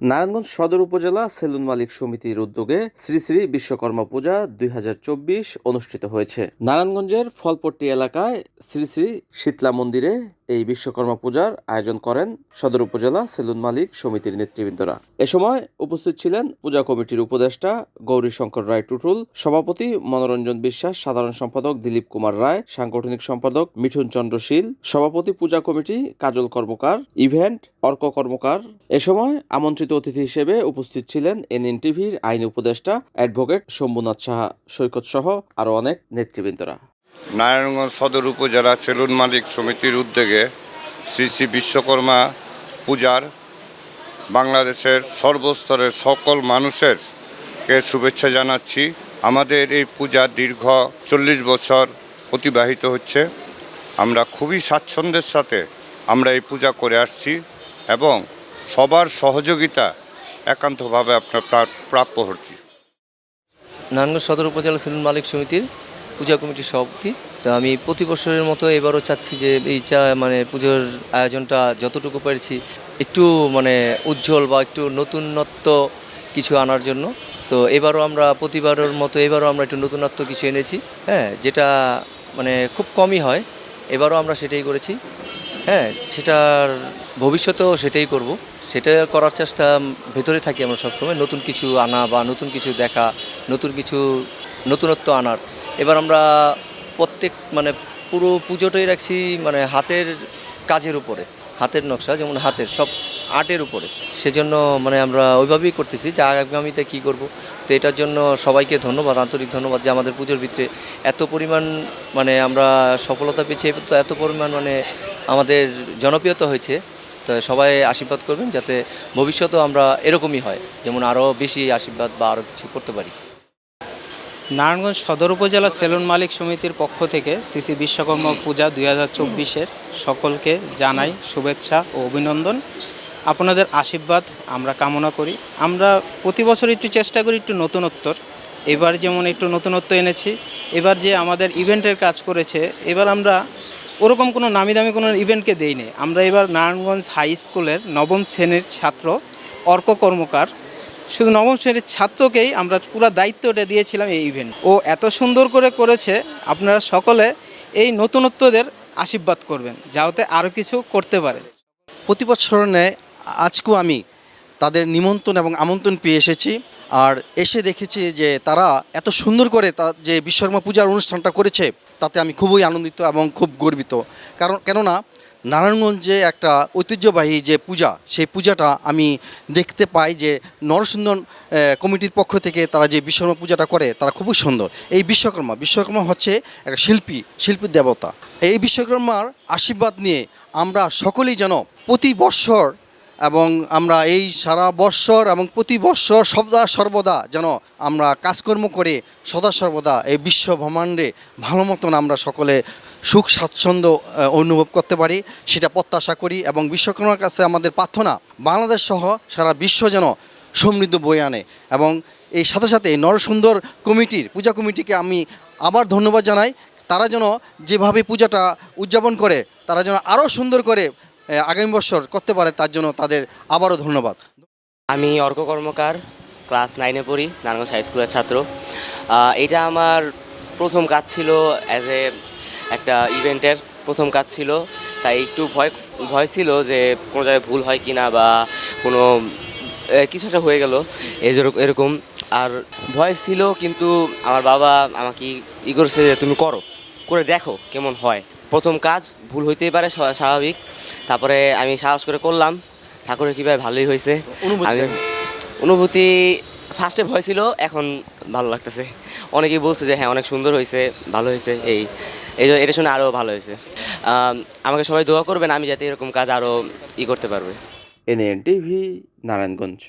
নারায়ণগঞ্জ সদর উপজেলা সেলুন মালিক সমিতির উদ্যোগে শ্রী শ্রী বিশ্বকর্মা পূজা দুই হাজার চব্বিশ অনুষ্ঠিত হয়েছে। নারায়ণগঞ্জের ফলপট্টি এলাকায় শ্রী শ্রী শীতলা মন্দিরে এই বিশ্বকর্মা পূজার আয়োজন করেন সদর উপজেলা সেলুন মালিক সমিতির নেতৃবৃন্দরা। এ সময় উপস্থিত ছিলেন পূজা কমিটির উপদেষ্টা গৌরীশঙ্কর রায় টুটুল, সভাপতি মনোরঞ্জন বিশ্বাস, সাধারণ সম্পাদক দিলীপ কুমার রায়, সাংগঠনিক সম্পাদক মিঠুন চন্দ্র শীল, সভাপতি পূজা কমিটি কাজল কর্মকার, ইভেন্ট অর্ক কর্মকার। এ সময় আমন্ত্রিত অতিথি হিসেবে উপস্থিত ছিলেন এনএন টিভির আইন উপদেষ্টা অ্যাডভোকেট শম্ভুনাথ সাহা, সৈকত সহ আরও অনেক নেতৃবৃন্দরা। নারায়ণগঞ্জ সদর উপজেলা সেলুন মালিক সমিতির উদ্যোগে শ্রী শ্রী বিশ্বকর্মা পূজার বাংলাদেশের সর্বস্তরের সকল মানুষের কে শুভেচ্ছা জানাচ্ছি। আমাদের এই পূজা দীর্ঘ চল্লিশ বছর অতিবাহিত হচ্ছে। আমরা খুবই স্বাচ্ছন্দ্যের সাথে আমরা এই পূজা করে আসছি এবং সবার সহযোগিতা একান্তভাবে আপনার প্রাপ্য হচ্ছি। নারায়ণগঞ্জ সদর উপজেলা সেলুন মালিক সমিতির পূজা কমিটির সভাপতি। তো আমি প্রতি বছরের মতো এবারও চাচ্ছি যে এই চা মানে পুজোর আয়োজনটা যতটুকু পেরেছি একটু মানে উজ্জ্বল বা একটু নতুনত্ব কিছু আনার জন্য। তো এবারও আমরা প্রতিবারের মতো, এবারও আমরা একটু নতুনত্ব কিছু এনেছি হ্যাঁ যেটা মানে খুব কমই হয়। এবারও আমরা সেটাই করেছি হ্যাঁ সেটার ভবিষ্যতেও সেটাই করব। সেটা করার চেষ্টা ভেতরে থাকি আমরা সবসময়, নতুন কিছু আনা বা নতুন কিছু দেখা, নতুন কিছু, নতুনত্ব আনার। এবার আমরা প্রত্যেক মানে পুরো পুজোটাই রাখছি মানে হাতের কাজের উপরে, হাতের নকশা, যেমন হাতের, সব আর্টের উপরে। সেজন্য মানে আমরা ওইভাবেই করতেছি যে আগামীতে কী করব। তো এটার জন্য সবাইকে ধন্যবাদ, আন্তরিক ধন্যবাদ যে আমাদের পুজোর ভিতরে এত পরিমাণ মানে আমরা সফলতা পেয়েছি তো এত পরিমাণ মানে আমাদের জনপ্রিয়তা হয়েছে। তো সবাই আশীর্বাদ করবেন যাতে ভবিষ্যতেও আমরা এরকমই হয়, যেমন আরও বেশি আশীর্বাদ বা আরও কিছু করতে পারি। নারায়ণগঞ্জ সদর উপজেলা সেলুন মালিক সমিতির পক্ষ থেকে সিসি বিশ্বকর্মা পূজা দুই হাজার চব্বিশের সকলকে জানাই শুভেচ্ছা ও অভিনন্দন। আপনাদের আশীর্বাদ আমরা কামনা করি। আমরা প্রতি বছর একটু চেষ্টা করি একটু নতুনত্বর। এবার যেমন একটু নতুনত্ব এনেছি, এবার যে আমাদের ইভেন্টের কাজ করেছে, এবার আমরা ওরকম কোনো নামি দামি কোনো ইভেন্টকে দেইনি। আমরা এবার নারায়ণগঞ্জ হাই স্কুলের নবম শ্রেণির ছাত্র, অর্ক কর্মকার শুধু নবম শ্রেণির ছাত্রকেই আমরা পুরো দায়িত্বটা দিয়েছিলাম এই ইভেন্ট ও এত সুন্দর করে করেছে, আপনারা সকলে এই নতুনত্বদের আশীর্বাদ করবেন, যাতে আরও কিছু করতে পারে। প্রতি বছর আজকেও আমি তাদের নিমন্ত্রণ এবং আমন্ত্রণ পেয়ে এসেছি, আর এসে দেখেছি যে তারা এত সুন্দর করে তা যে বিশ্বকর্মা পূজার অনুষ্ঠানটা করেছে, তাতে আমি খুবই আনন্দিত এবং খুব গর্বিত। কারণ, কেননা নারায়ণগঞ্জে একটা ঐতিহ্যবাহী যে পূজা, সেই পূজাটা আমি দেখতে পাই যে নরসুন্দর কমিটির পক্ষ থেকে তারা যে বিশ্বকর্মা পূজাটা করে, তারা খুবই সুন্দর। এই বিশ্বকর্মা বিশ্বকর্মা হচ্ছে একটা শিল্পী শিল্পীর দেবতা। এই বিশ্বকর্মার আশীর্বাদ নিয়ে আমরা সকলেই যেন প্রতি বৎসর এবং আমরা এই সারা বৎসর এবং প্রতি বৎসর সদা সর্বদা যেন আমরা কাজকর্ম করে সদা সর্বদা এই বিশ্ব ব্রহ্মাণ্ডে ভালো মতন আমরা সকলে সুখ, স্বাচ্ছন্দ্য অনুভব করতে পারি, সেটা প্রত্যাশা করি এবং বিশ্বকর্মার কাছে আমাদের প্রার্থনা, বাংলাদেশ সহ সারা বিশ্ব যেন সমৃদ্ধ বয়ে আনে এবং এই সাথে সাথে নরসুন্দর কমিটির, পূজা কমিটিকে আমি আবার ধন্যবাদ জানাই। তারা যেন যেভাবে পূজাটা উদযাপন করে, তারা যেন আরও সুন্দর করে আগামী বছর করতে পারে তার জন্য তাদের আবারও ধন্যবাদ। আমি অর্ক কর্মকার, ক্লাস নাইনে পড়ি, নারায়ণগঞ্জ হাই স্কুলের ছাত্র। এটা আমার প্রথম কাজ ছিল অ্যাজ এ একটা ইভেন্টের প্রথম কাজ ছিল। তাই একটু ভয় ভয় ছিল যে কোনো জায়গায় ভুল হয় কি না বা কোনো কিছু একটা হয়ে গেল এই এরকম। আর ভয় ছিল কিন্তু আমার বাবা আমাকে ই করেছে যে তুমি করো, করে দেখো কেমন হয়। প্রথম কাজ ভুল হইতেই পারে স্বাভাবিক। তারপরে আমি সাহস করে করলাম। ঠাকুরের কৃপায় ভালোই হয়েছে। অনুভূতি? আমি অনুভূতি ফার্স্টে ভয় ছিল এখন ভালো লাগতেছে। অনেকেই বলছে যে হ্যাঁ অনেক সুন্দর হয়েছে ভালো হয়েছে এই এই জন্য এটা শুনে আরও ভালো হয়েছে। আমাকে সবাই দোয়া করবেন আমি যাতে এরকম কাজ আরও ই করতে পারবে। NN TV Narayanganj.